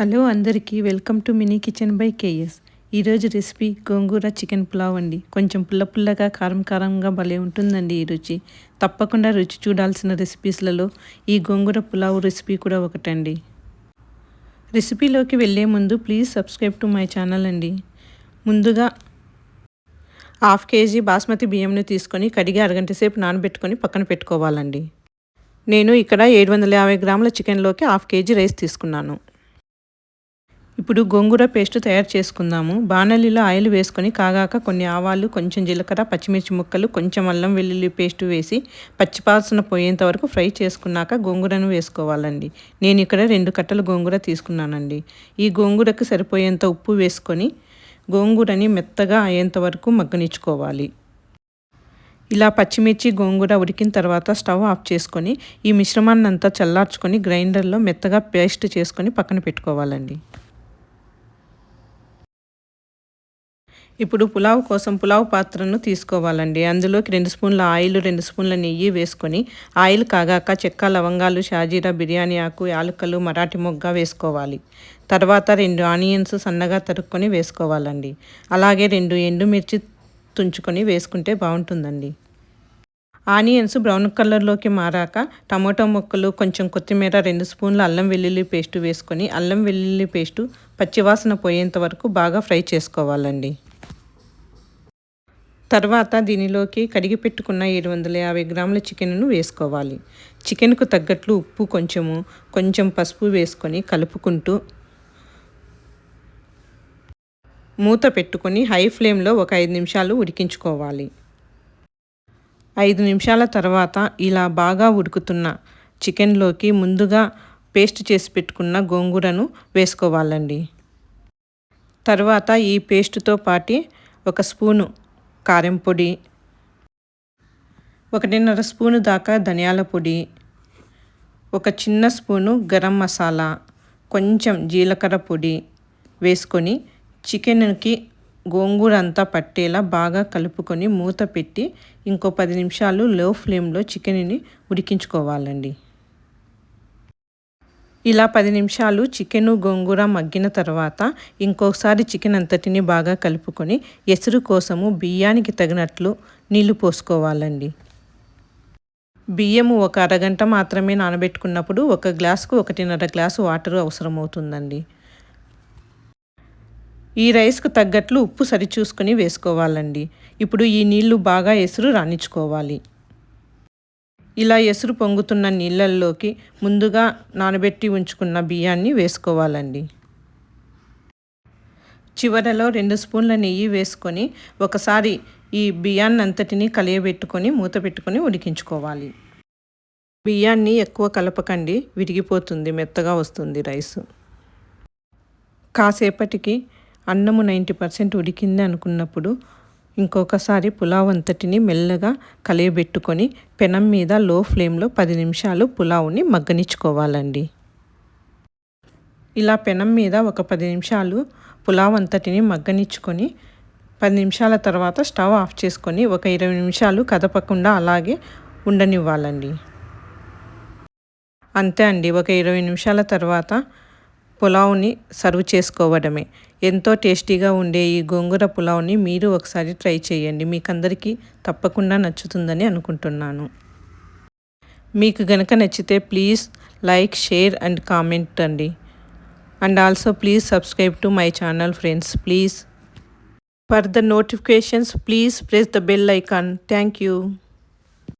Hello అందరికీ welcome to mini kitchen by KS ఈరోజు recipe gongura chicken pulao అండి. కొంచెం పుల్ల పుల్లగా కారం కారంగా భలే ఉంటుందండి ఈ రుచి. తప్పకుండా రుచి చూడాల్సిన రెసిపీస్లలో ఈ గోంగూర పులావ్ రెసిపీ కూడా ఒకటండి. రెసిపీలోకి వెళ్ళే ముందు please subscribe to my channel అండి. ముందుగా హాఫ్ కేజీ బాస్మతి బియ్యంని తీసుకొని కడిగి అరగంట సేపు నానబెట్టుకొని పక్కన పెట్టుకోవాలండి. నేను ఇక్కడ ఏడు వందల యాభై గ్రాముల చికెన్లోకి హాఫ్ కేజీ రైస్ తీసుకున్నాను. ఇప్పుడు గోంగూర పేస్ట్ తయారు చేసుకుందాము. బాణలిలో ఆయిల్ వేసుకొని కాగాక కొన్ని ఆవాలు కొంచెం జీలకర్ర పచ్చిమిర్చి ముక్కలు కొంచెం అల్లం వెల్లుల్లి పేస్ట్ వేసి పచ్చిపాసన పోయేంత వరకు ఫ్రై చేసుకున్నాక గోంగూరను వేసుకోవాలండి. నేను ఇక్కడ రెండు కట్టలు గోంగూర తీసుకున్నానండి. ఈ గోంగూరకు సరిపోయేంత ఉప్పు వేసుకొని గోంగూరని మెత్తగా అయ్యేంత వరకు మగ్గనిచ్చుకోవాలి. ఇలా పచ్చిమిర్చి గోంగూర ఉడికిన తర్వాత స్టవ్ ఆఫ్ చేసుకొని ఈ మిశ్రమాన్ని అంతా చల్లార్చుకొని గ్రైండర్లో మెత్తగా పేస్ట్ చేసుకొని పక్కన పెట్టుకోవాలండి. ఇప్పుడు పులావ్ కోసం పులావ్ పాత్రను తీసుకోవాలండి. అందులోకి రెండు స్పూన్ల ఆయిల్ రెండు స్పూన్ల నెయ్యి వేసుకొని ఆయిల్ కాగాక చెక్క లవంగాలు షాజీరా బిర్యానీ ఆకు యాలక్కలు మరాఠీ మొగ్గ వేసుకోవాలి. తర్వాత రెండు ఆనియన్స్ సన్నగా తరుక్కొని వేసుకోవాలండి. అలాగే రెండు ఎండుమిర్చి తుంచుకొని వేసుకుంటే బాగుంటుందండి. ఆనియన్స్ బ్రౌన్ కలర్లోకి మారాక టమాటో ముక్కలు కొంచెం కొత్తిమీర రెండు స్పూన్ల అల్లం వెల్లుల్లి పేస్టు వేసుకొని అల్లం వెల్లుల్లి పేస్టు పచ్చివాసన పోయేంత వరకు బాగా ఫ్రై చేసుకోవాలండి. తర్వాత దీనిలోకి కడిగి పెట్టుకున్న ఏడు వందల యాభై గ్రాముల చికెన్ను వేసుకోవాలి. చికెన్కు తగ్గట్లు ఉప్పు కొంచెము కొంచెం పసుపు వేసుకొని కలుపుకుంటూ మూత పెట్టుకొని హై ఫ్లేమ్లో ఒక ఐదు నిమిషాలు ఉడికించుకోవాలి. ఐదు నిమిషాల తర్వాత ఇలా బాగా ఉడుకుతున్న చికెన్లోకి ముందుగా పేస్ట్ చేసి పెట్టుకున్న గోంగూరను వేసుకోవాలండి. తర్వాత ఈ పేస్ట్తో పాటి ఒక స్పూను కారం పొడి ఒకటిన్నర స్పూను దాకా ధనియాల పొడి ఒక చిన్న స్పూను గరం మసాలా కొంచెం జీలకర్ర పొడి వేసుకొని చికెన్కి గోంగూర అంతా పట్టేలా బాగా కలుపుకొని మూత పెట్టి ఇంకో పది నిమిషాలు లో ఫ్లేమ్లో చికెన్ని ఉడికించుకోవాలండి. ఇలా పది నిమిషాలు చికెను గోంగూర మగ్గిన తర్వాత ఇంకోసారి చికెన్ అంతటిని బాగా కలుపుకొని ఎసురు కోసము బియ్యానికి తగినట్లు నీళ్ళు పోసుకోవాలండి. బియ్యము ఒక అరగంట మాత్రమే నానబెట్టుకున్నప్పుడు ఒక గ్లాసుకు ఒకటిన్నర గ్లాసు వాటర్ అవసరమవుతుందండి. ఈ రైస్కు తగ్గట్లు ఉప్పు సరిచూసుకొని వేసుకోవాలండి. ఇప్పుడు ఈ నీళ్ళు బాగా ఎసురు రాణించుకోవాలి. ఇలా ఎసురు పొంగుతున్న నీళ్ళల్లోకి ముందుగా నానబెట్టి ఉంచుకున్న బియ్యాన్ని వేసుకోవాలండి. చివరలో రెండు స్పూన్ల నెయ్యి వేసుకొని ఒకసారి ఈ బియ్యాన్ని అంతటిని కలియబెట్టుకొని మూత పెట్టుకొని ఉడికించుకోవాలి. బియ్యాన్ని ఎక్కువ కలపకండి విరిగిపోతుంది మెత్తగా వస్తుంది రైస్. కాసేపటికి అన్నము నైంటీ పర్సెంట్ ఉడికింది అనుకున్నప్పుడు ఇంకొకసారి పులావ్ అంతటిని మెల్లగా కలియబెట్టుకొని పెనం మీద లో ఫ్లేమ్లో పది నిమిషాలు పులావ్ని మగ్గనిచ్చుకోవాలండి. ఇలా పెనం మీద ఒక పది నిమిషాలు పులావ్ అంతటిని మగ్గనిచ్చుకొని పది నిమిషాల తర్వాత స్టవ్ ఆఫ్ చేసుకొని ఒక ఇరవై నిమిషాలు కదపకుండా అలాగే ఉండనివ్వాలండి. అంతే అండి. ఒక ఇరవై నిమిషాల తర్వాత పులావ్ని సర్వ్ చేసుకోవడమే. ఎంతో టేస్టీగా ఉండే ఈ గోంగూర పులావ్ని మీరు ఒకసారి ట్రై చేయండి. మీకు అందరికీ తప్పకుండా నచ్చుతుందని అనుకుంటున్నాను. మీకు గనక నచ్చితే please like share and comment అండి. And also please subscribe to my channel friends please. For the notifications please press the bell icon. Thank you.